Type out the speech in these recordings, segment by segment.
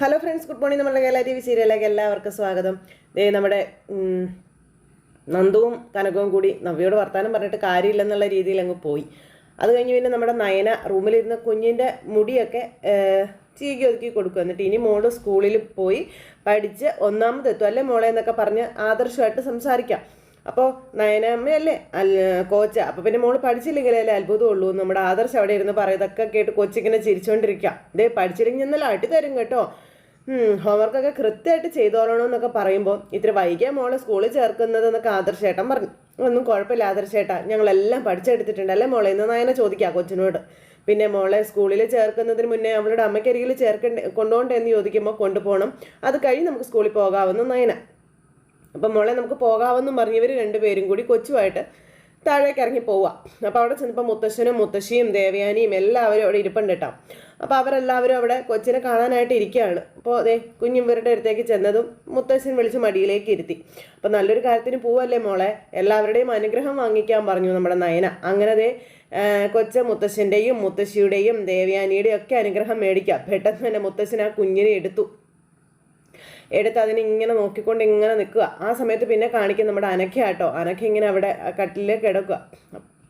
Hello friends good morning നമ്മുടെ Kerala T V സീരിയലിലേക്ക് എല്ലാവർക്കും സ്വാഗതം. ദേ നമ്മുടെ നന്ദുവും കനകവും കൂടി നവ്യോട് വർത്താനം പറഞ്ഞിട്ട് കാര്യമില്ലെന്നുള്ള രീതിയിൽ അങ്ങ് പോയി. അത് കഴിഞ്ഞ് പിന്നെ നമ്മുടെ നയന റൂമിലിരുന്ന കുഞ്ഞിന്റെ മുടിയൊക്കെ ചീകി ഒതുക്കി കൊടുക്കും. എന്നിട്ട് ഇനി മോൾ സ്കൂളിൽ പോയി പഠിച്ച് ഒന്നാമതെത്തും അല്ലേ മോളെ എന്നൊക്കെ പറഞ്ഞ് ആദർശമായിട്ട് സംസാരിക്കാം. അപ്പോൾ നയനമ്മയല്ലേ അല്ല കോച്ച്. അപ്പോൾ പിന്നെ മോൾ പഠിച്ചില്ലെങ്കിലല്ലേ അത്ഭുതമുള്ളൂ. നമ്മുടെ ആദർശ് അവിടെ ഇരുന്ന് പറയതൊക്കെ കേട്ട് കൊച്ചിങ്ങനെ ചിരിച്ചുകൊണ്ടിരിക്കുക ഇതേ പഠിച്ചില്ലെങ്കിൽ എന്നല്ല അടി തരും കേട്ടോ. ഹോംവർക്കൊക്കെ കൃത്യമായിട്ട് ചെയ്തോളണം എന്നൊക്കെ പറയുമ്പോൾ ഇത്ര വൈകിയ മോളെ സ്കൂളിൽ ചേർക്കുന്നത് എന്നൊക്കെ ആദർശേട്ടൻ പറഞ്ഞു. ഒന്നും കുഴപ്പമില്ല ആദർശേട്ടാ ഞങ്ങളെല്ലാം പഠിച്ചെടുത്തിട്ടുണ്ട് അല്ലേ മോളെ? എന്ന് നായനെ ചോദിക്കാം കൊച്ചിനോട്. പിന്നെ മോളെ സ്കൂളിൽ ചേർക്കുന്നതിന് മുന്നേ അവളുടെ അമ്മയ്ക്കരികിൽ ചേർക്കണ്ട കൊണ്ടുപോകണ്ടേ എന്ന് ചോദിക്കുമ്പോൾ കൊണ്ടുപോകണം അത് കഴിഞ്ഞ് നമുക്ക് സ്കൂളിൽ പോകാമെന്ന് നയന. അപ്പം മോളെ നമുക്ക് പോകാമെന്നും പറഞ്ഞവർ രണ്ടുപേരും കൂടി കൊച്ചുമായിട്ട് താഴേക്ക് ഇറങ്ങി പോവുക. അപ്പോൾ അവിടെ ചെന്നപ്പോൾ മുത്തശ്ശനും മുത്തശ്ശിയും ദേവയാനിയും എല്ലാവരും അവിടെ ഇരിപ്പുണ്ട് കേട്ടോ. അപ്പോൾ അവരെല്ലാവരും അവിടെ കൊച്ചിനെ കാണാനായിട്ട് ഇരിക്കുകയാണ്. അപ്പോൾ അതെ കുഞ്ഞിവരുടെ അടുത്തേക്ക് ചെന്നതും മുത്തശ്ശൻ വിളിച്ച് മടിയിലേക്ക് ഇരുത്തി. അപ്പോൾ നല്ലൊരു കാര്യത്തിന് പോവല്ലേ മോളെ? എല്ലാവരുടെയും അനുഗ്രഹം വാങ്ങിക്കാൻ പറഞ്ഞു നമ്മുടെ നയന. അങ്ങനെ ദേ കൊച്ച മുത്തശ്ശന്റെയും മുത്തശ്ശിയുടെയും ദേവയാനിയുടെയും ഒക്കെ അനുഗ്രഹം മേടിക്കാം പെട്ടെന്ന് തന്നെ മുത്തശ്ശൻ ആ കുഞ്ഞിനെ എടുത്തു. എടുത്ത് അതിനെ ഇങ്ങനെ നോക്കിക്കൊണ്ട് ഇങ്ങനെ നിൽക്കുക. ആ സമയത്ത് പിന്നെ കാണിക്കും നമ്മുടെ അനക്കയാട്ടോ അനക്ക ഇങ്ങനെ അവിടെ കട്ടിലേക്ക് കിടക്കുക.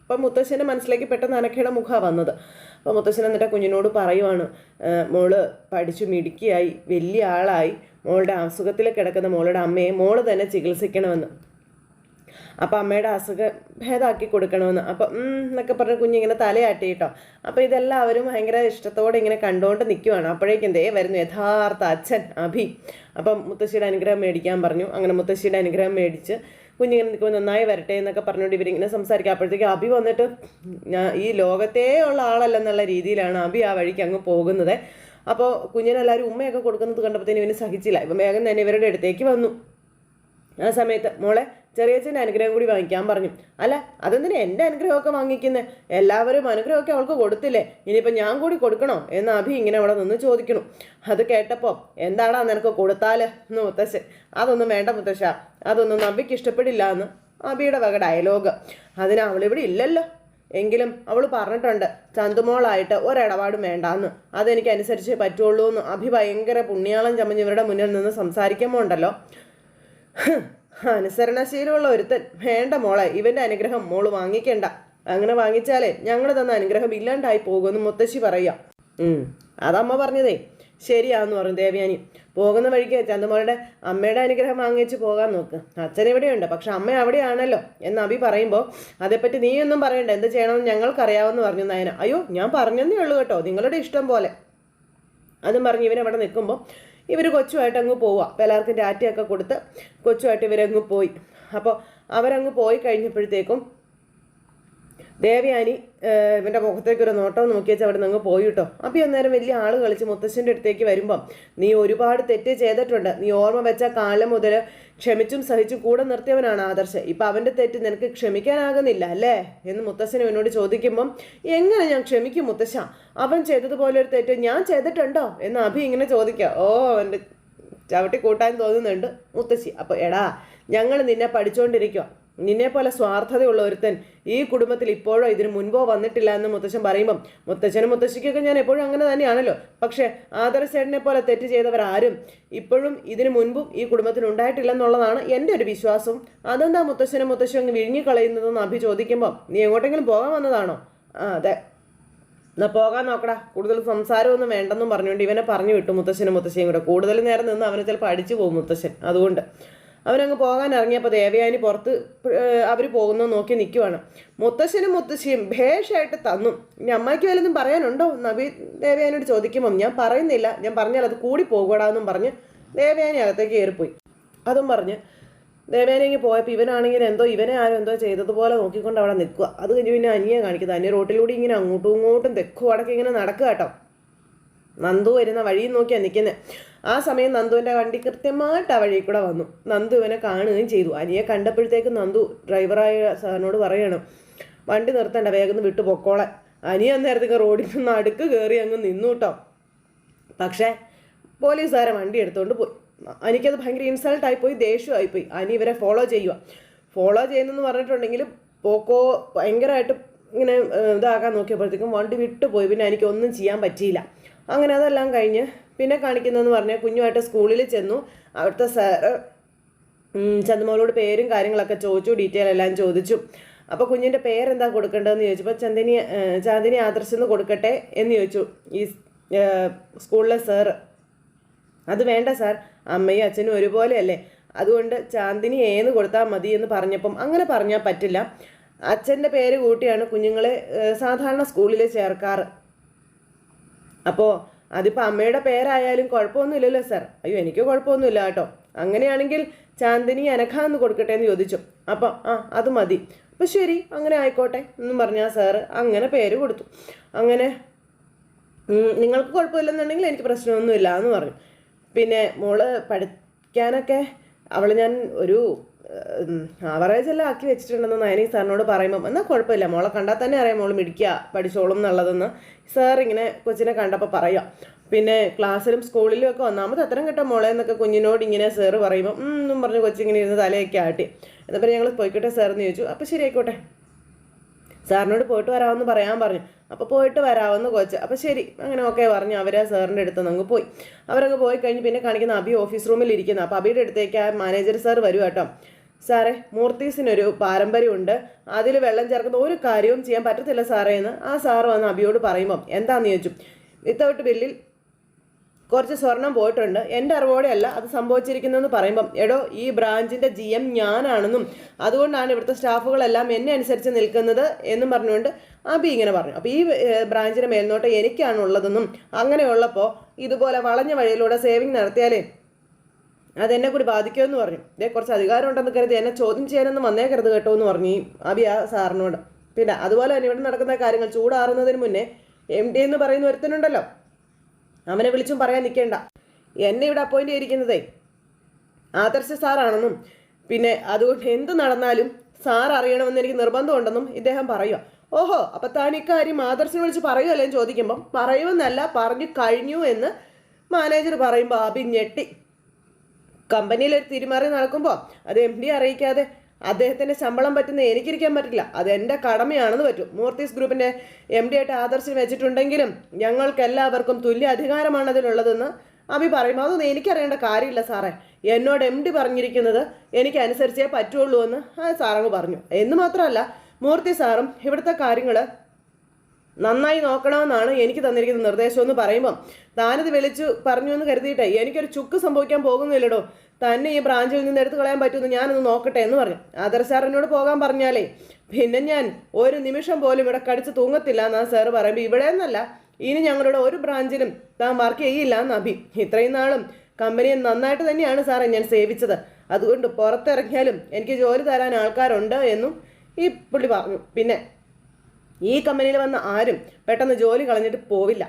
അപ്പം മുത്തശ്ശന്റെ മനസ്സിലേക്ക് പെട്ടെന്ന് അനക്കയുടെ മുഖമാണ് വന്നത്. അപ്പോൾ മുത്തശ്ശൻ എന്നിട്ട് കുഞ്ഞിനോട് പറയുവാണ് മോൾ പഠിച്ചു മിടുക്കിയായി വലിയ ആളായി. മോളുടെ അസുഖത്തിൽ കിടക്കുന്ന മോളുടെ അമ്മയെ മോൾ തന്നെ ചികിത്സിക്കണമെന്ന്. അപ്പം അമ്മയുടെ അസുഖം ഭേദമാക്കി കൊടുക്കണമെന്ന്. അപ്പം എന്നൊക്കെ പറഞ്ഞ് കുഞ്ഞിങ്ങനെ തലയാട്ടി കേട്ടോ. അപ്പോൾ ഇതെല്ലാവരും ഭയങ്കര ഇഷ്ടത്തോടെ ഇങ്ങനെ കണ്ടുകൊണ്ട് നിൽക്കുവാണ് അപ്പോഴേക്കും ദേ വരുന്നു യഥാർത്ഥ അച്ഛൻ അഭി. അപ്പം മുത്തശ്ശിയുടെ അനുഗ്രഹം മേടിക്കാൻ പറഞ്ഞു. അങ്ങനെ മുത്തശ്ശിയുടെ അനുഗ്രഹം മേടിച്ച് കുഞ്ഞിങ്ങനെ നിൽക്കുമ്പോൾ നന്നായി വരട്ടെ എന്നൊക്കെ പറഞ്ഞുകൊണ്ട് ഇവരിങ്ങനെ സംസാരിക്കുക അപ്പോഴത്തേക്ക് അഭി വന്നിട്ട് ഞാൻ ഈ ലോകത്തേ ഉള്ള ആളല്ലെന്നുള്ള രീതിയിലാണ് അഭി ആ വഴിക്ക് അങ്ങ് പോകുന്നത്. അപ്പോൾ കുഞ്ഞിനെല്ലാവരും ഉമ്മയൊക്കെ കൊടുക്കുന്നത് കണ്ടപ്പോഴത്തേനും ഇവന് സഹിച്ചില്ല. ഇപ്പം വേഗം തന്നെ ഇവരുടെ അടുത്തേക്ക് വന്നു. ആ സമയത്ത് മോളെ ചെറിയച്ഛന്റെ അനുഗ്രഹം കൂടി വാങ്ങിക്കാൻ പറഞ്ഞു. അല്ല അതെന്തിനാ എന്റെ അനുഗ്രഹമൊക്കെ വാങ്ങിക്കുന്നത് എല്ലാവരും അനുഗ്രഹമൊക്കെ അവൾക്ക് കൊടുത്തില്ലേ? ഇനിയിപ്പോൾ ഞാൻ കൂടി കൊടുക്കണോ? എന്ന് അഭി ഇങ്ങനെ അവിടെ നിന്ന് ചോദിക്കണു അത് കേട്ടപ്പോൾ എന്താടാ നിനക്ക് കൊടുത്താൽ എന്ന് മുത്തശ്ശൻ. അതൊന്നും വേണ്ട മുത്തശ്ശ. അതൊന്നും അഭിക്ക് ഇഷ്ടപ്പെടില്ല എന്ന് അഭിയുടെ വക ഡയലോഗ്. അതിന് അവളിവിടെ ഇല്ലല്ലോ. എങ്കിലും അവൾ പറഞ്ഞിട്ടുണ്ട് ചന്തുമോളായിട്ട് ഒരിടപാടും വേണ്ടാന്ന്. അതെനിക്ക് അനുസരിച്ച് പറ്റുള്ളൂ എന്ന് അഭി ഭയങ്കര പുണ്യാളം ചമഞ്ഞ് ഇവരുടെ മുന്നിൽ നിന്ന് സംസാരിക്കുമ്പോൾ ഉണ്ടല്ലോ. അനുസരണശീലമുള്ള ഒരുത്തൻ. വേണ്ട മോളെ ഇവന്റെ അനുഗ്രഹം മോൾ വാങ്ങിക്കണ്ട. അങ്ങനെ വാങ്ങിച്ചാലേ ഞങ്ങൾ തന്ന അനുഗ്രഹം ഇല്ലാണ്ടായി പോകുമെന്ന് മുത്തശ്ശി പറയാം അതമ്മ പറഞ്ഞതേ. ശരിയാന്ന് പറഞ്ഞു ദേവയാനി. പോകുന്ന വഴിക്ക് ചന്തമോളുടെ അമ്മയുടെ അനുഗ്രഹം വാങ്ങിച്ച് പോകാൻ നോക്ക്. അച്ഛൻ ഇവിടെയുണ്ട് പക്ഷെ അമ്മ അവിടെയാണല്ലോ എന്ന് അഭി പറയുമ്പോൾ അതേപ്പറ്റി നീ ഒന്നും പറയണ്ട എന്ത് ചെയ്യണമെന്ന് ഞങ്ങൾക്കറിയാമെന്ന് പറഞ്ഞു നയന. അയ്യോ ഞാൻ പറഞ്ഞതേ ഉള്ളൂ കേട്ടോ നിങ്ങളുടെ ഇഷ്ടം പോലെ. അതും പറഞ്ഞ് ഇവനവിടെ നിൽക്കുമ്പോൾ ഇവർ കൊച്ചുമായിട്ട് അങ്ങ് പോവുക അപ്പോൾ ടാറ്റയൊക്കെ കൊടുത്ത് കൊച്ചുമായിട്ട് ഇവരങ്ങ് പോയി. അപ്പോൾ അവരങ്ങ് പോയി കഴിഞ്ഞപ്പോഴത്തേക്കും ദേവയാനി ഇവന്റെ മുഖത്തേക്ക് ഒരു നോട്ടം നോക്കി വെച്ച് അവിടെ നിന്ന് പോയി കേട്ടോ അപ്പോൾ അന്നേരം വലിയ ആൾ കളിച്ച് മുത്തശ്ശന്റെ അടുത്തേക്ക് വരുമ്പം നീ ഒരുപാട് തെറ്റ് ചെയ്തിട്ടുണ്ട്. നീ ഓർമ്മ വെച്ച കാലം മുതൽ ക്ഷമിച്ചും സഹിച്ചും കൂടെ നിർത്തിയവനാണ് ആദർശ്. ഇപ്പം അവന്റെ തെറ്റ് നിനക്ക് ക്ഷമിക്കാനാകുന്നില്ല അല്ലേ? എന്ന് മുത്തശ്ശൻ എന്നോട് ചോദിക്കുമ്പം എങ്ങനെ ഞാൻ ക്ഷമിക്കും മുത്തശ്ശ? അവൻ ചെയ്തതുപോലെ ഒരു തെറ്റ് ഞാൻ ചെയ്തിട്ടുണ്ടോ? എന്ന് അഭി ഇങ്ങനെ ചോദിക്കുക ഓ എന്റെ ചവിട്ടി കൂട്ടാൻ തോന്നുന്നുണ്ട് മുത്തശ്ശി. അപ്പോൾ എടാ ഞങ്ങൾ നിന്നെ പഠിച്ചുകൊണ്ടിരിക്കുക നിന്നെ പോലെ സ്വാർത്ഥതയുള്ള ഒരുത്തൻ ഈ കുടുംബത്തിൽ ഇപ്പോഴോ ഇതിനു മുൻപോ വന്നിട്ടില്ല എന്ന് മുത്തച്ഛൻ പറയുമ്പം മുത്തച്ഛനും മുത്തശ്ശിക്കൊക്കെ ഞാൻ എപ്പോഴും അങ്ങനെ തന്നെയാണല്ലോ. പക്ഷേ ആദർശേട്ടനെ പോലെ തെറ്റ് ചെയ്തവരാരും ഇപ്പോഴും ഇതിനു മുൻപും ഈ കുടുംബത്തിൽ ഉണ്ടായിട്ടില്ലെന്നുള്ളതാണ് എന്റെ ഒരു വിശ്വാസം. അതെന്താ മുത്തശ്ശനും മുത്തശ്ശും അങ്ങ് വിഴുങ്ങിക്കളയുന്നതെന്ന് അഭി ചോദിക്കുമ്പോൾ നീ എങ്ങോട്ടെങ്കിലും പോകാൻ വന്നതാണോ? ആ അതെ. എന്നാ പോകാൻ നോക്കടാ. കൂടുതൽ സംസാരമൊന്നും വേണ്ടെന്നും പറഞ്ഞുകൊണ്ട് ഇവനെ പറഞ്ഞു വിട്ടു മുത്തശ്ശനും മുത്തശ്ശിയും കൂടെ. കൂടുതൽ നേരം നിന്ന് അവനെ ചിലപ്പോൾ അടിച്ചു പോകും മുത്തശ്ശൻ. അതുകൊണ്ട് അവനങ്ങ് പോകാൻ ഇറങ്ങിയപ്പോൾ ദേവയാനി പുറത്ത് അവർ പോകുന്ന നോക്കി നിൽക്കുവാണ് മുത്തശ്ശനും മുത്തശ്ശിയും ഭേഷായിട്ട് തന്നു. ഇനി അമ്മയ്ക്ക് വല്ലതും പറയാനുണ്ടോ? നബി ദേവയാനിയോട് ചോദിക്കുമ്പം ഞാൻ പറയുന്നില്ല. ഞാൻ പറഞ്ഞാൽ അത് കൂടി പോകൂടാന്നും പറഞ്ഞ് ദേവയാനി അകത്തേക്ക് കയറിപ്പോയി. അതും പറഞ്ഞ് ദേവേനെങ്കിൽ പോയപ്പോൾ ഇവനാണെങ്കിൽ എന്തോ ഇവനെ ആരും എന്തോ ചെയ്തതുപോലെ നോക്കിക്കൊണ്ട് അവിടെ നിൽക്കുക. അത് കഴിഞ്ഞ് പിന്നെ അനിയെ കാണിക്കുന്നത് അന്യ റോട്ടിലൂടെ ഇങ്ങനെ അങ്ങോട്ടും ഇങ്ങോട്ടും തെക്കും അടക്കം ഇങ്ങനെ നടക്കുക കേട്ടോ. നന്ദു വരുന്ന വഴിയും നോക്കിയാണ് നിൽക്കുന്നത് ആ സമയം നന്ദുവിന്റെ വണ്ടി കൃത്യമായിട്ട് ആ വഴി കൂടെ വന്നു. നന്ദു ഇവനെ കാണുകയും ചെയ്തു. അനിയെ കണ്ടപ്പോഴത്തേക്ക് നന്ദു ഡ്രൈവറായ സാറിനോട് പറയണം വണ്ടി നിർത്തണ്ട വേഗം വിട്ടു പൊക്കോളെ. അനിയ അന്നേരത്തേക്ക് റോഡിൽ നിന്ന് അടുക്ക് കയറി അങ്ങ് നിന്നു കേട്ടോ പക്ഷേ പോലീസുകാരെ വണ്ടി എടുത്തുകൊണ്ട് പോയി. അനിക്കത് ഭയങ്കര ഇൻസൾട്ടായി പോയി ദേഷ്യമായി പോയി. അനി ഇവരെ ഫോളോ ചെയ്യുക ഫോളോ ചെയ്യുന്നെന്ന് പറഞ്ഞിട്ടുണ്ടെങ്കിൽ പോക്കോ ഭയങ്കരമായിട്ട് ഇങ്ങനെ ഇതാക്കാൻ നോക്കിയപ്പോഴത്തേക്കും വണ്ടി വിട്ടുപോയി. പിന്നെ എനിക്ക് ഒന്നും ചെയ്യാൻ പറ്റിയില്ല. അങ്ങനെ അതെല്ലാം കഴിഞ്ഞ് പിന്നെ കാണിക്കുന്നതെന്ന് പറഞ്ഞാൽ കുഞ്ഞുമായിട്ട് സ്കൂളിൽ ചെന്നു. അവിടുത്തെ സാറ് ചന്ദമോളോട് പേരും കാര്യങ്ങളൊക്കെ ചോദിച്ചു ഡീറ്റെയിൽ എല്ലാം ചോദിച്ചു. അപ്പോൾ കുഞ്ഞിന്റെ പേരെന്താ കൊടുക്കേണ്ടതെന്ന് ചോദിച്ചപ്പോൾ ചന്ദിനി ചാന്ദിനി ആദർശ് എന്ന് കൊടുക്കട്ടെ? എന്ന് ചോദിച്ചു. ഈ സ്കൂളിലെ സാറ് അത് വേണ്ട സാർ അമ്മയും അച്ഛനും ഒരുപോലെയല്ലേ. അതുകൊണ്ട് ചാന്ദിനി ഏന്ന് കൊടുത്താൽ മതി എന്ന് പറഞ്ഞപ്പം അങ്ങനെ പറഞ്ഞാൽ പറ്റില്ല. അച്ഛന്റെ പേര് കൂട്ടിയാണ് കുഞ്ഞുങ്ങളെ സാധാരണ സ്കൂളിൽ ചേർക്കാറ്. അപ്പോൾ അതിപ്പോൾ അമ്മയുടെ പേരായാലും കുഴപ്പമൊന്നുമില്ലല്ലോ സാർ അയ്യോ എനിക്ക് കുഴപ്പമൊന്നുമില്ല കേട്ടോ. അങ്ങനെയാണെങ്കിൽ ചാന്ദിനി അനഘ എന്ന് കൊടുക്കട്ടെ എന്ന് ചോദിച്ചു. അപ്പം ആ അത് മതി. അപ്പം ശരി അങ്ങനെ ആയിക്കോട്ടെ എന്നും പറഞ്ഞാൽ സാറ് അങ്ങനെ പേര് കൊടുത്തു. അങ്ങനെ നിങ്ങൾക്ക് കുഴപ്പമില്ലെന്നുണ്ടെങ്കിൽ എനിക്ക് പ്രശ്നമൊന്നുമില്ല എന്ന് പറഞ്ഞു. പിന്നെ മോൾ പഠിക്കാനൊക്കെ അവൾ ഞാൻ ഒരു ആവറേജ് എല്ലാം ആക്കി വെച്ചിട്ടുണ്ടെന്ന് നയനി സാറിനോട് പറയുമ്പം എന്നാൽ കുഴപ്പമില്ല. മോളെ കണ്ടാൽ തന്നെ അറിയാം. മോൾ മിടിക്കുക പഠിച്ചോളും എന്നുള്ളതെന്ന്. സാർ ഇങ്ങനെ കൊച്ചിനെ കണ്ടപ്പോൾ പറയാം. പിന്നെ ക്ലാസ്സിലും സ്കൂളിലും ഒക്കെ ഒന്നാമത് അത്തരം കേട്ടോ മോളെ എന്നൊക്കെ കുഞ്ഞിനോട് ഇങ്ങനെ സാറ് പറയുമ്പോൾ എന്നും പറഞ്ഞ് കൊച്ചിങ്ങനെ ഇരുന്ന് തലയൊക്കെ ആട്ടി. എന്നപ്പോൾ ഞങ്ങൾ പോയിക്കോട്ടെ സാർ എന്ന് ചോദിച്ചു. അപ്പോൾ ശരി ആയിക്കോട്ടെ സാറിനോട് പോയിട്ട് വരാമെന്ന് പറയാൻ പറഞ്ഞു. അപ്പോൾ പോയിട്ട് വരാമെന്ന് കോച്ച്. അപ്പോൾ ശരി അങ്ങനെ ഓക്കെ പറഞ്ഞു അവരെ സാറിന്റെ അടുത്ത് അങ്ങ് പോയി. അവരൊക്കെ പോയി കഴിഞ്ഞ് പിന്നെ കാണിക്കുന്ന അബി ഓഫീസ് റൂമിൽ ഇരിക്കുന്നു. അപ്പോൾ അബിയുടെ അടുത്തേക്ക് ആ മാനേജർ സാർ വരും കേട്ടോ. സാറേ മൂർത്തീസിനൊരു പാരമ്പര്യമുണ്ട്. അതിൽ വെള്ളം ചേർക്കുന്ന ഒരു കാര്യവും ചെയ്യാൻ പറ്റത്തില്ല സാറേ എന്ന് ആ സാറ് വന്ന് അബിയോട് പറയുമ്പം എന്താണെന്ന് ചോദിച്ചു. വിത്തൗട്ട് ബില്ലിൽ കുറച്ച് സ്വർണം പോയിട്ടുണ്ട്. എന്റെ അറിവോടെ അല്ല അത് സംഭവിച്ചിരിക്കുന്നതെന്ന് പറയുമ്പം എടോ ഈ ബ്രാഞ്ചിന്റെ ജി എം ഞാനാണെന്നും അതുകൊണ്ടാണ് ഇവിടുത്തെ സ്റ്റാഫുകളെല്ലാം എന്നെ അനുസരിച്ച് നിൽക്കുന്നത് എന്നും പറഞ്ഞുകൊണ്ട് അബി ഇങ്ങനെ പറഞ്ഞു. അപ്പോൾ ഈ ബ്രാഞ്ചിന്റെ മേൽനോട്ടം എനിക്കാണുള്ളതെന്നും അങ്ങനെയുള്ളപ്പോൾ ഇതുപോലെ വളഞ്ഞ വഴിയിലൂടെ സേവിങ് നടത്തിയാലേ അതെന്നെ കൂടി ബാധിക്കുമെന്ന് പറഞ്ഞു. ഇതേ കുറച്ച് അധികാരം ഉണ്ടെന്ന് കരുതി എന്നെ ചോദ്യം ചെയ്യാനൊന്നും വന്നേക്കരുത് കേട്ടോ എന്ന് പറഞ്ഞു അബി ആ സാറിനോട്. പിന്നെ അതുപോലെ തന്നെ ഇവിടെ നടക്കുന്ന കാര്യങ്ങൾ ചൂടാറുന്നതിന് മുന്നേ എം ഡി എന്ന് പറയുന്ന ഒരുത്തനുണ്ടല്ലോ. അവനെ വിളിച്ചും പറയാൻ നിൽക്കേണ്ട എന്നെ ഇവിടെ അപ്പോയിന്റ് ചെയ്തിരിക്കുന്നതേ ആദർശ സാറാണെന്നും പിന്നെ അതുകൊണ്ട് എന്ത് നടന്നാലും സാർ അറിയണമെന്ന് എനിക്ക് നിർബന്ധമുണ്ടെന്നും ഇദ്ദേഹം പറയുക ഓഹോ അപ്പം താൻ ഇക്കാര്യം ആദർശനെ വിളിച്ച് പറയുമല്ലേ ചോദിക്കുമ്പം പറയുമെന്നല്ല പറഞ്ഞു കഴിഞ്ഞു എന്ന് മാനേജർ പറയുമ്പോൾ അബി ഞെട്ടി. കമ്പനിയിൽ ഒരു തിരിമറി നടക്കുമ്പോൾ അത് എം ഡി അറിയിക്കാതെ അദ്ദേഹത്തിന്റെ ശമ്പളം പറ്റുന്ന എനിക്കിരിക്കാൻ പറ്റില്ല. അത് എന്റെ കടമയാണെന്ന് പറ്റും. മൂർത്തീസ് ഗ്രൂപ്പിന്റെ എം ഡി ആയിട്ട് ആദർശം വെച്ചിട്ടുണ്ടെങ്കിലും ഞങ്ങൾക്ക് എല്ലാവർക്കും തുല്യ അധികാരമാണ് അതിലുള്ളതെന്ന് അഭി പറയുമ്പോൾ അതൊന്നും എനിക്കറിയേണ്ട കാര്യമില്ല സാറേ. എന്നോട് എം ഡി പറഞ്ഞിരിക്കുന്നത് എനിക്ക് അനുസരിച്ചേ പറ്റുള്ളൂ എന്ന് സാറങ്ങ് പറഞ്ഞു. എന്ന് മാത്രമല്ല മൂർത്തി സാറും ഇവിടുത്തെ കാര്യങ്ങൾ നന്നായി നോക്കണമെന്നാണ് എനിക്ക് തന്നിരിക്കുന്ന നിർദ്ദേശം എന്ന് പറയുമ്പം താനത് വിളിച്ചു പറഞ്ഞു എന്ന് കരുതിയിട്ടേ എനിക്കൊരു ചുക്ക് സംഭവിക്കാൻ പോകുന്നില്ലടോ. തന്നെ ഈ ബ്രാഞ്ചിൽ നിന്ന് എടുത്തു കളയാൻ പറ്റുമെന്ന് ഞാനൊന്ന് നോക്കട്ടെ എന്ന് പറഞ്ഞു. ആദർ സാറിനോട് പോകാൻ പറഞ്ഞാലേ പിന്നെ ഞാൻ ഒരു നിമിഷം പോലും ഇവിടെ കടിച്ച് തൂങ്ങത്തില്ല എന്നാ സാറ് പറയുമ്പോൾ ഇവിടെ നിന്നല്ല ഇനി ഞങ്ങളുടെ ഒരു ബ്രാഞ്ചിലും താൻ വർക്ക് ചെയ്യില്ല എന്ന് അഭി. ഇത്രയും നാളും കമ്പനിയെ നന്നായിട്ട് തന്നെയാണ് സാറേ ഞാൻ സേവിച്ചത്. അതുകൊണ്ട് പുറത്തിറങ്ങിയാലും എനിക്ക് ജോലി തരാൻ ആൾക്കാരുണ്ട് എന്നും ഈ പുള്ളി പറഞ്ഞു. പിന്നെ ഈ കമ്പനിയിൽ വന്ന ആരും പെട്ടെന്ന് ജോലി കളഞ്ഞിട്ട് പോവില്ല.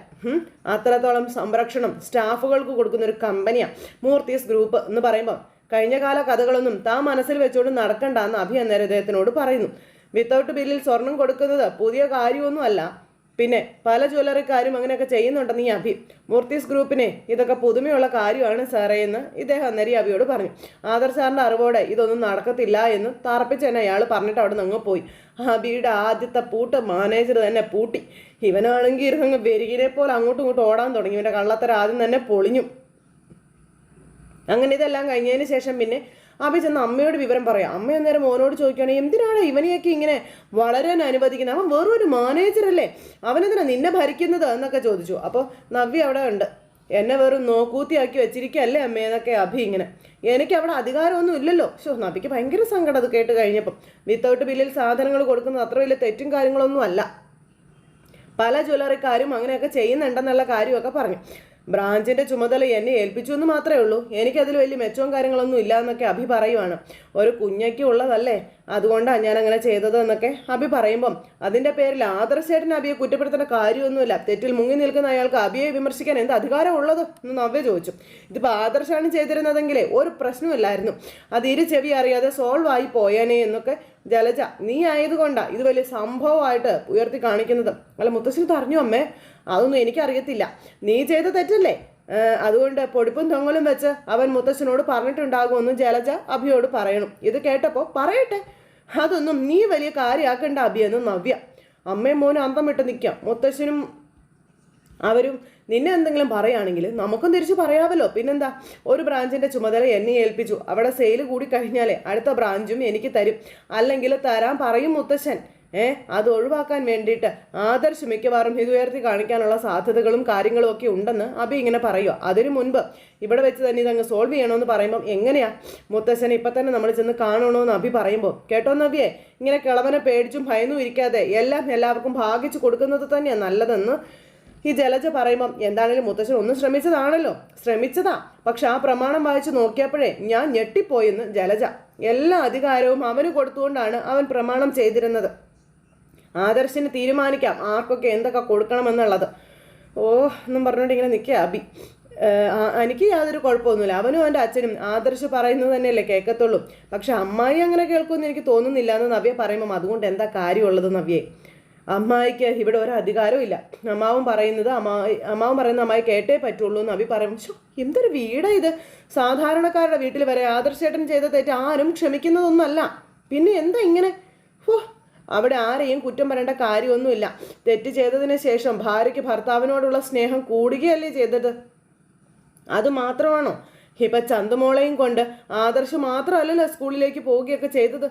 അത്രത്തോളം സംരക്ഷണം സ്റ്റാഫുകൾക്ക് കൊടുക്കുന്ന ഒരു കമ്പനിയാണ് മൂർത്തീസ് ഗ്രൂപ്പ് എന്ന് പറയുമ്പോൾ കഴിഞ്ഞ കാല കഥകളൊന്നും താൻ മനസ്സിൽ വെച്ചുകൊണ്ട് നടക്കണ്ട എന്ന് അഭി അന്നേരം ഇദ്ദേഹത്തിനോട് പറയുന്നു. വിത്തൗട്ട് ബില്ലിൽ സ്വർണം കൊടുക്കുന്നത് പുതിയ കാര്യമൊന്നുമല്ല. പിന്നെ പല ജ്വല്ലറിക്കാരും അങ്ങനെയൊക്കെ ചെയ്യുന്നുണ്ടെന്ന് ഈ അഭി. മൂർത്തീസ് ഗ്രൂപ്പിനെ ഇതൊക്കെ പുതുമയുള്ള കാര്യമാണ് സാറേ എന്ന് ഇദ്ദേഹം അന്നേരം അഭിയോട് പറഞ്ഞു. ആദർ സാറിന്റെ അറിവോടെ ഇതൊന്നും നടക്കത്തില്ല എന്ന് തറപ്പിച്ച് തന്നെ അയാൾ പറഞ്ഞിട്ട് അവിടെ നിന്ന് പോയി. അബിയുടെ ആദ്യത്തെ പൂട്ട് മാനേജർ തന്നെ പൂട്ടി. ഇവനാണെങ്കിൽ ഇരുന്ന് വെരുകിനെ പോലെ അങ്ങോട്ടും ഇങ്ങോട്ടും ഓടാൻ തുടങ്ങി. ഇവന്റെ കള്ളത്തര ആദ്യം തന്നെ പൊളിഞ്ഞു. അങ്ങനെ ഇതെല്ലാം കഴിഞ്ഞതിന് ശേഷം പിന്നെ അഭി ചെന്ന് അമ്മയോട് വിവരം പറയാം. അമ്മ അന്നേരം മോനോട് ചോദിക്കുകയാണെങ്കിൽ എന്തിനാണ് ഇവനെയൊക്കെ ഇങ്ങനെ വളരാൻ അനുവദിക്കുന്നത്? അവൻ വേറൊരു മാനേജർ അല്ലേ? അവനെന്തിനാ നിന്നെ ഭരിക്കുന്നത്? എന്നൊക്കെ ചോദിച്ചു. അപ്പോൾ നവ്യ അവിടെ ഉണ്ട്. എന്നെ വെറും നോക്കൂത്തിയാക്കി വെച്ചിരിക്കല്ലേ അമ്മ? എന്നൊക്കെ അഭി ഇങ്ങനെ. എനിക്ക് അവിടെ അധികാരമൊന്നും ഇല്ലല്ലോ. ഷോ നബിക്ക് ഭയങ്കര സങ്കടം അത് കേട്ട് കഴിഞ്ഞപ്പം. വിത്തൗട്ട് ബില്ലിൽ സാധനങ്ങൾ കൊടുക്കുന്നത് അത്ര വലിയ തെറ്റും കാര്യങ്ങളൊന്നും അല്ല. പല ജ്വല്ലറിക്കാരും അങ്ങനെയൊക്കെ ചെയ്യുന്നുണ്ടെന്നുള്ള കാര്യമൊക്കെ പറഞ്ഞു. ബ്രാഞ്ചിന്റെ ചുമതല എന്നെ ഏൽപ്പിച്ചു എന്ന് മാത്രമേ ഉള്ളൂ. എനിക്കതിൽ വലിയ മെച്ചവും കാര്യങ്ങളൊന്നും ഇല്ല എന്നൊക്കെ അഭി പറയുവാണ്. ഒരു കുഞ്ഞയ്ക്ക് ഉള്ളതല്ലേ? അതുകൊണ്ടാണ് ഞാൻ അങ്ങനെ ചെയ്തതെന്നൊക്കെ അഭി പറയുമ്പം. അതിന്റെ പേരിൽ ആദർശേട്ടൻ അഭിയെ കുറ്റപ്പെടുത്തേണ്ട കാര്യമൊന്നുമില്ല. തെറ്റിൽ മുങ്ങി നിൽക്കുന്ന അയാൾക്ക് അഭിയെ വിമർശിക്കാൻ എന്ത് അധികാരമുള്ളത് എന്ന് നവ്യ ചോദിച്ചു. ഇതിപ്പോൾ ആദർശാണ് ചെയ്തിരുന്നതെങ്കിലേ ഒരു പ്രശ്നമില്ലായിരുന്നു അത് ഇരു ചെവി അറിയാതെ സോൾവ് ആയി പോയേനെ എന്നൊക്കെ ജലജ. നീ ആയതുകൊണ്ടാണ് ഇത് വലിയ സംഭവമായിട്ട് ഉയർത്തി കാണിക്കുന്നത്. അല്ല മുത്തശ്ശി പറഞ്ഞു അമ്മേ? അതൊന്നും എനിക്കറിയത്തില്ല. നീ ചെയ്ത തെറ്റല്ലേ? അതുകൊണ്ട് പൊടിപ്പും തൊങ്ങലും വെച്ച് അവൻ മുത്തശ്ശനോട് പറഞ്ഞിട്ടുണ്ടാകുമെന്ന് ജലജ അഭിയോട് പറയണം. ഇത് കേട്ടപ്പോൾ പറയട്ടെ. അതൊന്നും നീ വലിയ കാര്യമാക്കണ്ട അഭിയെന്ന് നവ്യ. അമ്മയും മോനും അന്തം വിട്ട് നിൽക്കാം. മുത്തശ്ശനും അവരും നിന്നെ എന്തെങ്കിലും പറയുകയാണെങ്കിൽ നമുക്കും തിരിച്ച് പറയാമല്ലോ. പിന്നെന്താ? ഒരു ബ്രാഞ്ചിന്റെ ചുമതല എന്നെ ഏൽപ്പിച്ചു. അവിടെ സെയിൽ കൂടി കഴിഞ്ഞാലേ അടുത്ത ബ്രാഞ്ചും എനിക്ക് തരും. അല്ലെങ്കിൽ തരാൻ പറയും മുത്തശ്ശൻ. ഏ അത് ഒഴിവാക്കാൻ വേണ്ടിയിട്ട് ആദർശ് മിക്കവാറും ഇത് ഉയർത്തി കാണിക്കാനുള്ള സാധ്യതകളും കാര്യങ്ങളും ഒക്കെ ഉണ്ടെന്ന് അബി ഇങ്ങനെ പറയുക അതിനു മുൻപ് ഇവിടെ വെച്ച് തന്നെ ഇതങ്ങ് സോൾവ് ചെയ്യണമെന്ന് പറയുമ്പം എങ്ങനെയാ മുത്തശ്ശനെ ഇപ്പം തന്നെ നമ്മൾ ചെന്ന് കാണണമെന്ന് അബി പറയുമ്പോൾ കേട്ടോ നബിയെ ഇങ്ങനെ കിളവനെ പേടിച്ചും ഭയന്നും ഇരിക്കാതെ എല്ലാം എല്ലാവർക്കും ഭാഗിച്ചു കൊടുക്കുന്നത് തന്നെയാണ് നല്ലതെന്ന് ഈ ജലജ പറയുമ്പം എന്താണെങ്കിലും മുത്തശ്ശൻ ഒന്നും ശ്രമിച്ചതാണല്ലോ ശ്രമിച്ചതാ. പക്ഷെ ആ പ്രമാണം വായിച്ച് നോക്കിയപ്പോഴേ ഞാൻ ഞെട്ടിപ്പോയെന്ന് ജലജ. എല്ലാ അധികാരവും അവന് കൊടുത്തുകൊണ്ടാണ് അവൻ പ്രമാണം ചെയ്തിരുന്നത്. ആദർശിന് തീരുമാനിക്കാം. ആർക്കൊക്കെ എന്തൊക്കെ കൊടുക്കണമെന്നുള്ളത് ഓ എന്നും പറഞ്ഞുകൊണ്ട് ഇങ്ങനെ നിൽക്കുക അബി. എനിക്ക് യാതൊരു കുഴപ്പമൊന്നുമില്ല. അവനും അവന്റെ അച്ഛനും ആദർശ് പറയുന്നത് തന്നെയല്ലേ കേൾക്കത്തുള്ളൂ. പക്ഷെ അമ്മായി അങ്ങനെ കേൾക്കുമെന്ന് എനിക്ക് തോന്നുന്നില്ല എന്ന് നവ്യ പറയുമ്പം അതുകൊണ്ട് എന്താ കാര്യമുള്ളത് നവ്യേ? അമ്മായിക്ക് ഇവിടെ ഒരു അധികാരവും ഇല്ല. അമ്മാവും പറയുന്നത് അമ്മായി അമ്മാവൻ പറയുന്നത് അമ്മായി കേട്ടേ പറ്റുള്ളൂ എന്ന് അഭി പറയും "ശ്ശോ, എന്തൊരു വീടാ ഇത്? സാധാരണക്കാരുടെ വീട്ടിൽ വരെ ആദർശേട്ടൻ ചെയ്ത തെറ്റ് ആരും ക്ഷമിക്കുന്നതൊന്നുമല്ല. പിന്നെ എന്താ ഇങ്ങനെ? ഹോ അവിടെ ആരെയും കുറ്റം പറയേണ്ട കാര്യമൊന്നുമില്ല. തെറ്റ് ചെയ്തതിന് ശേഷം ഭാര്യയ്ക്ക് ഭർത്താവിനോടുള്ള സ്നേഹം കൂടുകയല്ലേ ചെയ്തത്? അത് മാത്രമാണോ? ഇപ്പം ചന്തുമോളെയും കൊണ്ട് ആദർശ് മാത്രമല്ലല്ലോ സ്കൂളിലേക്ക് പോവുകയൊക്കെ ചെയ്തത്.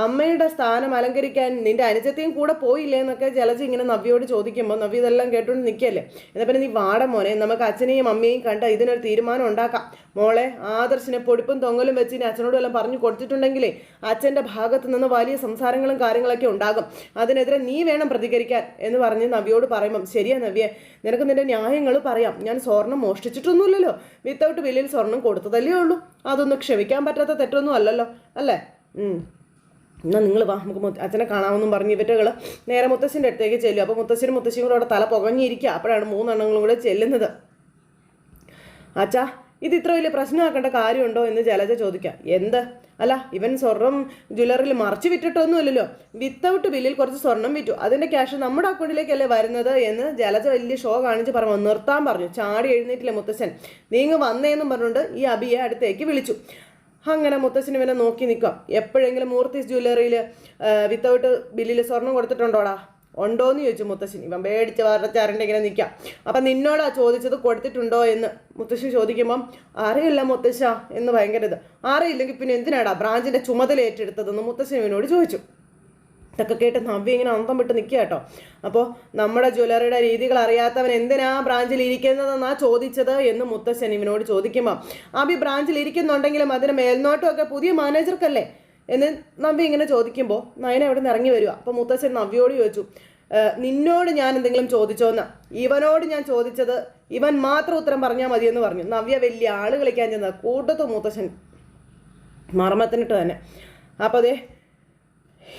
അമ്മയുടെ സ്ഥാനം അലങ്കരിക്കാൻ നിന്റെ അനുജത്തെയും കൂടെ പോയില്ലേ എന്നൊക്കെ ജലജ ഇങ്ങനെ നവ്യോട് ചോദിക്കുമ്പോൾ നവ്യ ഇതെല്ലാം കേട്ടുകൊണ്ട് നിൽക്കല്ലേ എന്നാൽ പിന്നെ നീ വാട മോനെ നമുക്ക് അച്ഛനെയും അമ്മയെയും കണ്ട് ഇതിനൊരു തീരുമാനം ഉണ്ടാക്കാം. മോളെ ആദർശിനെ പൊടിപ്പും തൊങ്ങലും വെച്ച് ഇനി അച്ഛനോട് എല്ലാം പറഞ്ഞു കൊടുത്തിട്ടുണ്ടെങ്കിലേ അച്ഛന്റെ ഭാഗത്ത് നിന്ന് വലിയ സംസാരങ്ങളും കാര്യങ്ങളൊക്കെ ഉണ്ടാകും. അതിനെതിരെ നീ വേണം പ്രതികരിക്കാൻ എന്ന് പറഞ്ഞ് നവ്യോട് പറയുമ്പം ശരിയാ നവ്യെ നിനക്ക് നിന്റെ ന്യായങ്ങൾ പറയാം. ഞാൻ സ്വർണം മോഷ്ടിച്ചിട്ടൊന്നുമില്ലല്ലോ. വിത്തൗട്ട് ബില്ലിൽ സ്വർണം കൊടുത്തതല്ലേ ഉള്ളൂ. അതൊന്നും ക്ഷമിക്കാൻ പറ്റാത്ത തെറ്റൊന്നും അല്ലല്ലോ. അല്ലേ? ഉം. എന്നാ നിങ്ങൾ വാ നമുക്ക് അച്ഛനെ കാണാമെന്നും പറഞ്ഞ്. ഇവറ്റകൾ നേരെ മുത്തശ്ശിന്റെ അടുത്തേക്ക് ചെല്ലും. അപ്പോൾ മുത്തശ്ശനും മുത്തശ്ശിയും കൂടെ അവിടെ തല പുകഞ്ഞിരിക്കുക. അപ്പോഴാണ് മൂന്നെണ്ണങ്ങളും കൂടെ ചെല്ലുന്നത്. അച്ഛാ ഇത് ഇത്ര വലിയ പ്രശ്നമാക്കേണ്ട കാര്യമുണ്ടോ എന്ന് ജലജ ചോദിക്കാം. എന്ത്? അല്ല ഇവൻ സ്വർണം ജ്വല്ലറിൽ മറച്ചു വിറ്റിട്ടൊന്നുമില്ലല്ലോ. വിത്തൗട്ട് ബില്ലിൽ കുറച്ച് സ്വർണം വിറ്റു. അതിന്റെ ക്യാഷ് നമ്മുടെ അക്കൗണ്ടിലേക്കല്ലേ വരുന്നത് എന്ന് ജലജ വലിയ ഷോ കാണിച്ച് പറഞ്ഞു. നിർത്താൻ പറഞ്ഞു. ചാടി എഴുന്നേറ്റില്ല മുത്തശ്ശൻ. നീങ്ങ് വന്നേന്നും പറഞ്ഞുകൊണ്ട് ഈ അബിയെ അടുത്തേക്ക് വിളിച്ചു. അങ്ങനെ മുത്തശ്ശന് ഇവനെ നോക്കി നിൽക്കാം എപ്പോഴെങ്കിലും മൂർത്തീസ് ജ്വല്ലറിയിൽ വിത്തൗട്ട് ബില്ലിൽ സ്വർണം കൊടുത്തിട്ടുണ്ടോടാ? ഉണ്ടോയെന്ന് ചോദിച്ചു മുത്തശ്ശൻ ഇവൻ പേടിച്ച് വരച്ചാറിന്റെ ഇങ്ങനെ നിൽക്കാം അപ്പം നിന്നോടാ ചോദിച്ചത് കൊടുത്തിട്ടുണ്ടോ എന്ന് മുത്തശ്ശി ചോദിക്കുമ്പം അറിയില്ല മുത്തശ്ശ എന്ന് ഭയങ്കര ഇത്. അറിയില്ലെങ്കിൽ പിന്നെ എന്തിനാടാ ബ്രാഞ്ചിന്റെ ചുമതല ഏറ്റെടുത്തതെന്ന് മുത്തശ്ശൻ ഇവനോട് ചോദിച്ചു. ഇതൊക്കെ കേട്ട് നവ്യ ഇങ്ങനെ അന്തം വിട്ട് നിൽക്കുക കേട്ടോ. അപ്പോൾ നമ്മുടെ ജ്വല്ലറിയുടെ രീതികൾ അറിയാത്തവൻ എന്തിനാ ബ്രാഞ്ചിൽ ഇരിക്കുന്നതെന്നാ ചോദിച്ചത് എന്ന് മുത്തശ്ശൻ ഇവനോട് ചോദിക്കുമ്പോൾ അബി ബ്രാഞ്ചിൽ ഇരിക്കുന്നുണ്ടെങ്കിലും അതിന് മേൽനോട്ടമൊക്കെ പുതിയ മാനേജർക്കല്ലേ? എന്ന് നവ്യ ഇങ്ങനെ ചോദിക്കുമ്പോൾ നയന അവിടെ നിന്ന് ഇറങ്ങി വരിക? അപ്പോൾ മുത്തശ്ശൻ നവ്യോട് ചോദിച്ചു നിന്നോട് ഞാൻ എന്തെങ്കിലും ചോദിച്ചോന്ന്? ഇവനോട് ഞാൻ ചോദിച്ചത് ഇവൻ മാത്രം ഉത്തരം പറഞ്ഞാൽ മതിയെന്ന് പറഞ്ഞു. നവ്യ വലിയ ആൾ കളിക്കാൻ ചെന്നത് കൂട്ടത്തു മുത്തശ്ശൻ മർമ്മത്തിനിട്ട് തന്നെ. അപ്പോൾ അതെ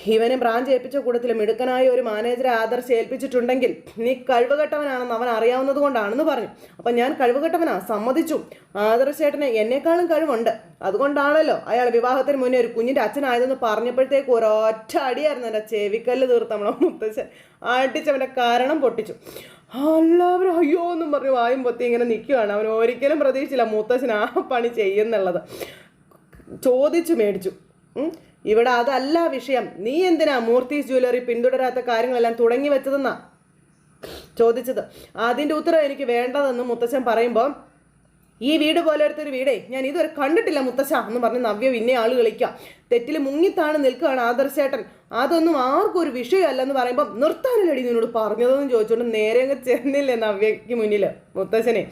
ഇവനെ ബ്രാഞ്ച് ഏൽപ്പിച്ച കൂട്ടത്തിൽ മിടുക്കനായ ഒരു മാനേജറെ ആദർശ് ഏൽപ്പിച്ചിട്ടുണ്ടെങ്കിൽ നീ കഴിവുകെട്ടവനാണെന്ന് അവൻ അറിയാവുന്നത് കൊണ്ടാണെന്ന് പറഞ്ഞു. അപ്പം ഞാൻ കഴിവുകെട്ടവനാ സമ്മതിച്ചു. ആദർശേട്ടന് എന്നെക്കാളും കഴിവുണ്ട്. അതുകൊണ്ടാണല്ലോ അയാൾ വിവാഹത്തിന് മുന്നേ ഒരു കുഞ്ഞിന്റെ അച്ഛനായതെന്ന് പറഞ്ഞപ്പോഴത്തേക്ക് ഒരൊറ്റ അടിയായിരുന്നു എന്റെ ചെവിക്കല്ല് തീർത്ത് നമ്മളെ മുത്തച്ഛൻ. അടിച്ചവന്റെ കാരണം പൊട്ടിച്ചു. എല്ലാവരും അയ്യോ എന്നും പറഞ്ഞു വായും പൊത്തി ഇങ്ങനെ നിൽക്കുകയാണ് അവൻ ഒരിക്കലും പ്രതീക്ഷിച്ചില്ല മുത്തച്ഛൻ ആ പണി ചെയ്യുന്നുള്ളത്. ചോദിച്ചു മേടിച്ചു. ഇവിടെ അതല്ല വിഷയം. നീ എന്തിനാ മൂർത്തീസ് ജ്വല്ലറി പിന്തുടരാത്ത കാര്യങ്ങളെല്ലാം തുടങ്ങി വെച്ചതെന്നാ ചോദിച്ചത്? അതിന്റെ ഉത്തരം എനിക്ക് വേണ്ടതെന്ന് മുത്തച്ഛൻ പറയുമ്പോൾ ഈ വീട് പോലെ അടുത്തൊരു വീടേ ഞാൻ ഇതുവരെ കണ്ടിട്ടില്ല മുത്തശ്ശ എന്ന് പറഞ്ഞ് നവ്യ പിന്നെ ആൾ കളിക്കുക. തെറ്റിൽ മുങ്ങിത്താണ് നിൽക്കുകയാണ് ആദർശേട്ടൻ അതൊന്നും ആർക്കും ഒരു വിഷയമല്ല എന്ന് പറയുമ്പോൾ നിർത്താനല്ലടി നിന്നോട് പറഞ്ഞതെന്ന് ചോദിച്ചുകൊണ്ട് നേരെ അങ്ങ് ചെന്നില്ലേ നവ്യയ്ക്ക് മുന്നിൽ മുത്തശ്ശനെ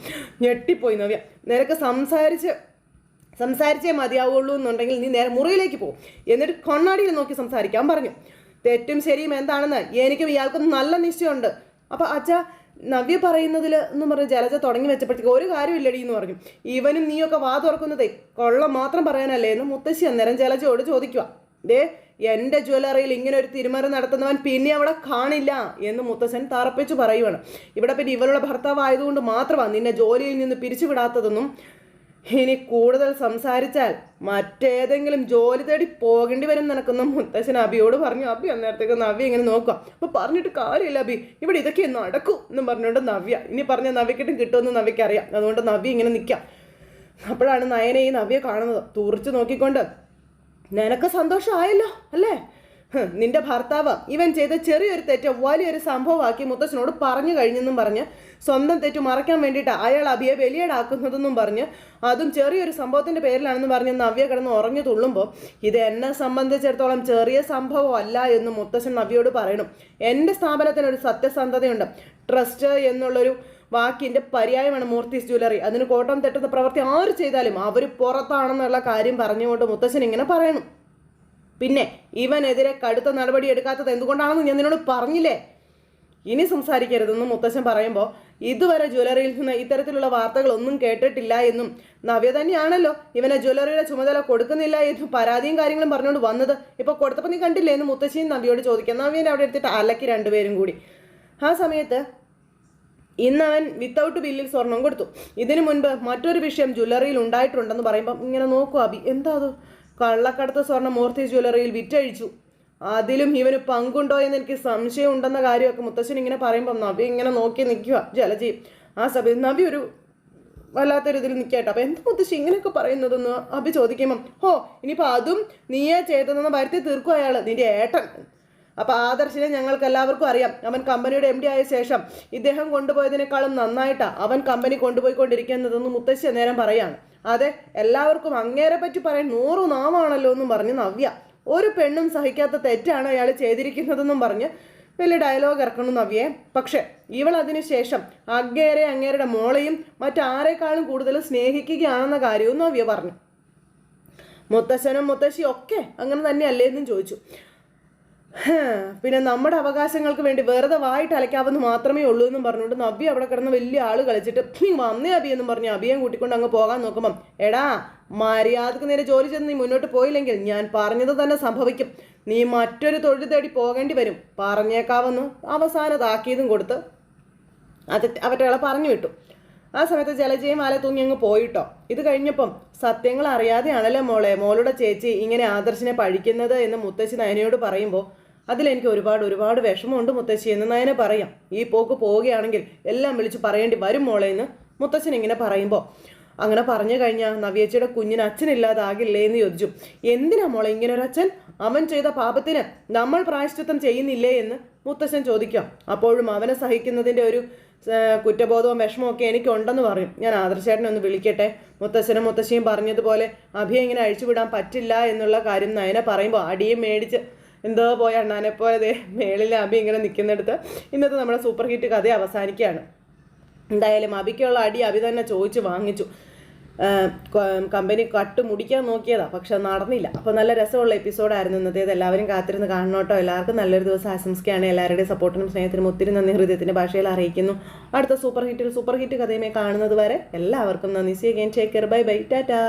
ഞെട്ടിപ്പോയി നവ്യ. നിനക്ക് സംസാരിച്ച് സംസാരിച്ചേ മതിയാവുള്ളൂ എന്നുണ്ടെങ്കിൽ നീ നേരെ മുറിയിലേക്ക് പോകും എന്നിട്ട് കണ്ണാടിയിൽ നോക്കി സംസാരിക്കാൻ പറഞ്ഞു. തെറ്റും ശരിയും എന്താണെന്ന് എനിക്കും ഇയാൾക്കും നല്ല നിശ്ചയമുണ്ട്. അപ്പൊ അച്ഛ നവ്യ പറയുന്നതിൽ എന്ന് പറഞ്ഞ് ജലജ തുടങ്ങി വെച്ചപ്പോഴത്തേക്ക് ഒരു കാര്യമില്ലടി എന്ന് പറഞ്ഞു. ഇവനും നീയൊക്കെ വാ തുറക്കുന്നതേ കൊള്ളം മാത്രം പറയാനല്ലേ എന്ന് മുത്തശ്ശി അന്നേരം ജലജയോട് ചോദിക്കുക ദേ എന്റെ ജ്വല്ലറിയിൽ ഇങ്ങനെ ഒരു തിരുമറി നടത്തുന്നവൻ പിന്നെ അവിടെ കാണില്ല എന്ന് മുത്തശ്ശൻ തറപ്പിച്ചു പറയുവാണ്. ഇവിടെ പിന്നെ ഇവളുടെ ഭർത്താവ് ആയതുകൊണ്ട് മാത്രമാണ് നിന്നെ ജോലിയിൽ നിന്ന് പിരിച്ചുവിടാത്തതെന്നും ഇനി കൂടുതൽ സംസാരിച്ചാൽ മറ്റേതെങ്കിലും ജോലി തേടി പോകേണ്ടി വരും നടക്കുന്ന മുത്തശ്ശൻ അബിയോട് പറഞ്ഞു. അബി അന്നേരത്തേക്ക് നവ്യ ഇങ്ങനെ നോക്കുക. അപ്പൊ പറഞ്ഞിട്ട് കാര്യമില്ല അബി. ഇവിടെ ഇതൊക്കെ നടക്കും എന്നും പറഞ്ഞുകൊണ്ട് നവ്യ ഇനി പറഞ്ഞ നവ്യക്കിട്ടും കിട്ടുമെന്ന് നവ്യക്ക് അറിയാം അതുകൊണ്ട് നവ്യ ഇങ്ങനെ നിൽക്കാം അപ്പോഴാണ് നയനെ ഈ നവ്യ കാണുന്നത്. തുറച്ചു നോക്കിക്കൊണ്ട് നിനക്ക് സന്തോഷമായല്ലോ അല്ലേ? നിന്റെ ഭർത്താവ് ഇവൻ ചെയ്ത ചെറിയൊരു തെറ്റ് വലിയൊരു സംഭവമാക്കി മുത്തശ്ശനോട് പറഞ്ഞു കഴിഞ്ഞെന്നും പറഞ്ഞ് സ്വന്തം തെറ്റ് മറയ്ക്കാൻ വേണ്ടിയിട്ട് അയാൾ അഭിയെ ബലിയേടാക്കുന്നതെന്നും പറഞ്ഞ് അതും ചെറിയൊരു സംഭവത്തിന്റെ പേരിലാണെന്ന് പറഞ്ഞ് നവ്യ കിടന്ന് ഉറഞ്ഞു തുള്ളുമ്പോൾ ഇത് എന്നെ സംബന്ധിച്ചിടത്തോളം ചെറിയ സംഭവമല്ല എന്ന് മുത്തശ്ശൻ നവ്യയോട് പറയണം. എന്റെ സ്ഥാപനത്തിന് ഒരു സത്യസന്ധതയുണ്ട്. ട്രസ്റ്റ് എന്നുള്ളൊരു വാക്കിന്റെ പര്യായമാണ് മൂർത്തീസ് ജ്വല്ലറി. അതിന് കോട്ടം തെറ്റുന്ന പ്രവൃത്തി ആര് ചെയ്താലും അവർ പുറത്താണെന്നുള്ള കാര്യം പറഞ്ഞുകൊണ്ട് മുത്തശ്ശൻ ഇങ്ങനെ പറയണം. പിന്നെ ഇവനെതിരെ കടുത്ത നടപടി എടുക്കാത്തത് എന്തുകൊണ്ടാണെന്ന് ഞാൻ നിന്നോട് പറഞ്ഞില്ലേ? ഇനി സംസാരിക്കരുതെന്നും മുത്തശ്ശൻ പറയുമ്പോൾ ഇതുവരെ ജ്വല്ലറിയിൽ നിന്ന് ഇത്തരത്തിലുള്ള വാർത്തകളൊന്നും കേട്ടിട്ടില്ല എന്നും നവ്യ തന്നെയാണല്ലോ ഇവനെ ജ്വല്ലറിയുടെ ചുമതല കൊടുക്കുന്നില്ല എന്നും പരാതിയും കാര്യങ്ങളും പറഞ്ഞുകൊണ്ട് വന്നത്. ഇപ്പോൾ കൊടുത്തപ്പോൾ നീ കണ്ടില്ലേ? എന്ന് മുത്തശ്ശിയും നവ്യോട് ചോദിക്കാം. നവ്യനെ അവിടെ എടുത്തിട്ട് അലക്കി രണ്ടുപേരും കൂടി. ആ സമയത്ത് ഇന്ന് അവൻ വിത്തൗട്ട് ബില്ലിൽ സ്വർണം കൊടുത്തു. ഇതിനു മുൻപ് മറ്റൊരു വിഷയം ജ്വല്ലറിയിൽ ഉണ്ടായിട്ടുണ്ടെന്ന് പറയുമ്പം ഇങ്ങനെ നോക്കൂ അബി എന്താ അത്? കള്ളക്കടത്ത് സ്വർണം മൂർത്തി ജ്വല്ലറിയിൽ വിറ്റഴിച്ചു. അതിലും ഇവന് പങ്കുണ്ടോ എന്ന് എനിക്ക് സംശയം ഉണ്ടെന്ന കാര്യമൊക്കെ മുത്തശ്ശൻ ഇങ്ങനെ പറയുമ്പം നബി ഇങ്ങനെ നോക്കി നിൽക്കുക ജലജി ആ സമയത്ത് നബി ഒരു വല്ലാത്തൊരു ഇതിൽ നിൽക്കട്ടെ അപ്പം എന്താ മുത്തശ്ശി ഇങ്ങനെയൊക്കെ പറയുന്നതെന്ന് അബി ചോദിക്കുമ്പം ഹോ ഇനിയിപ്പോൾ അതും നീയേ ചെയ്തതെന്ന് വരുത്തി തീർക്കും അയാൾ നിന്റെ ഏട്ടൻ. അപ്പോൾ ആദർശിനെ ഞങ്ങൾക്ക് എല്ലാവർക്കും അറിയാം. അവൻ കമ്പനിയുടെ എം ഡി ആയ ശേഷം ഇദ്ദേഹം കൊണ്ടുപോയതിനേക്കാളും നന്നായിട്ടാണ് അവൻ കമ്പനി കൊണ്ടുപോയിക്കൊണ്ടിരിക്കുന്നതെന്ന് മുത്തശ്ശി നേരം പറയാണ്. അതെ എല്ലാവർക്കും അങ്ങേരെ പറ്റി പറയാൻ നൂറ് നാമാണല്ലോ എന്നും പറഞ്ഞ് നവ്യ ഒരു പെണ്ണും സഹിക്കാത്ത തെറ്റാണ് അയാൾ ചെയ്തിരിക്കുന്നതെന്നും പറഞ്ഞ് വലിയ ഡയലോഗ് ഇറക്കണം നവ്യേ പക്ഷെ ഇവൾ അതിനുശേഷം അങ്ങേരെ അങ്ങേരുടെ മോളെയും മറ്റാരെക്കാളും കൂടുതൽ സ്നേഹിക്കുകയാണെന്ന കാര്യവും നവ്യ പറഞ്ഞു. മുത്തശ്ശനും മുത്തശ്ശിയും ഒക്കെ അങ്ങനെ തന്നെയല്ലേ എന്നും ചോദിച്ചു. പിന്നെ നമ്മുടെ അവകാശങ്ങൾക്ക് വേണ്ടി വെറുതെ വായിട്ട് അലക്കാവുന്ന മാത്രമേ ഉള്ളൂ എന്നും പറഞ്ഞുകൊണ്ട് നബി അവിടെ കിടന്ന് വലിയ ആൾ കളിച്ചിട്ട് "നീ വന്നേ അബി എന്നും പറഞ്ഞ് അബിയെ കൂട്ടിക്കൊണ്ട് അങ്ങ് പോകാൻ നോക്കുമ്പം എടാ മര്യാദയ്ക്ക് നേരെ ജോലി ചെന്ന് നീ മുന്നോട്ട് പോയില്ലെങ്കിൽ ഞാൻ പറഞ്ഞത് തന്നെ സംഭവിക്കും. നീ മറ്റൊരു തൊഴിൽ തേടി പോകേണ്ടി വരും. പറഞ്ഞേക്കാവുന്നു. അവസാന താക്കീതും കൊടുത്ത് അത് അവറ്റകളെ പറഞ്ഞു വിട്ടു. ആ സമയത്ത് ജലജയും ആലെ തൂങ്ങി അങ്ങ് പോയിട്ടോ. ഇത് കഴിഞ്ഞപ്പം സത്യങ്ങൾ അറിയാതെയാണല്ലേ മോളെ. മോളുടെ ചേച്ചി ഇങ്ങനെ ആദർശിനെ പഴിക്കുന്നത് എന്ന് മുത്തശ്ശി നയനയോട് പറയുമ്പോൾ അതിലെനിക്ക് ഒരുപാട് ഒരുപാട് വിഷമമുണ്ട് മുത്തശ്ശി എന്ന് നയന പറയാം. ഈ പോക്ക് പോവുകയാണെങ്കിൽ എല്ലാം വിളിച്ച് പറയേണ്ടി വരും മോളെ എന്ന് മുത്തശ്ശൻ ഇങ്ങനെ പറയുമ്പോൾ അങ്ങനെ പറഞ്ഞു കഴിഞ്ഞാൽ നവ്യേച്ചിയുടെ കുഞ്ഞിന് അച്ഛനില്ലാതാകില്ലേ എന്ന് ചോദിച്ചു. എന്തിനാ മോളെ ഇങ്ങനെ ഒരു അച്ഛൻ അവൻ ചെയ്ത പാപത്തിന് നമ്മൾ പ്രായശ്ചിത്തം ചെയ്യുന്നില്ലേ എന്ന് മുത്തശ്ശൻ ചോദിക്കാം. അപ്പോഴും അവനെ സഹിക്കുന്നതിന്റെ ഒരു കുറ്റബോധവും വിഷമവും ഒക്കെ എനിക്കുണ്ടെന്ന് പറയും. ഞാൻ ആദർശേട്ടനെ ഒന്ന് വിളിക്കട്ടെ. മുത്തശ്ശനും മുത്തശ്ശിയും പറഞ്ഞതുപോലെ അഭിയെ ഇങ്ങനെ അഴിച്ചുവിടാൻ പറ്റില്ല എന്നുള്ള കാര്യം നയനെ പറയുമ്പോൾ അടിയും മേടിച്ച് എന്തോ പോയ അണ്ണാനെ പോലെ ദേ മേളിൽ അഭി ഇങ്ങനെ നിൽക്കുന്നിടത്ത് ഇന്നത്തെ നമ്മുടെ സൂപ്പർ ഹിറ്റ് കഥ അവസാനിക്കുകയാണ്. എന്തായാലും അബിക്കുള്ള അടി അബി തന്നെ ചോദിച്ച് വാങ്ങിച്ചു. കമ്പനി കട്ട് മുടിക്കാൻ നോക്കിയതാ പക്ഷെ നടന്നില്ല. അപ്പോൾ നല്ല രസമുള്ള എപ്പിസോഡായിരുന്നു ഇന്നത്തേത് എല്ലാവരും കാത്തിരുന്ന് കാണണോട്ടോ എല്ലാവർക്കും നല്ലൊരു ദിവസം ആശംസിക്കുകയാണ്. എല്ലാവരുടെയും സപ്പോർട്ടിനും സ്നേഹത്തിനും ഒത്തിരി നന്ദി. ഹൃദയത്തിന്റെ ഭാഷയിൽ അറിയിക്കുന്നു. അടുത്ത സൂപ്പർ ഹിറ്റിൽ സൂപ്പർ ഹിറ്റ് കഥയുമായി കാണുന്നത് വരെ എല്ലാവർക്കും നന്ദി. See again take care bye bye Tata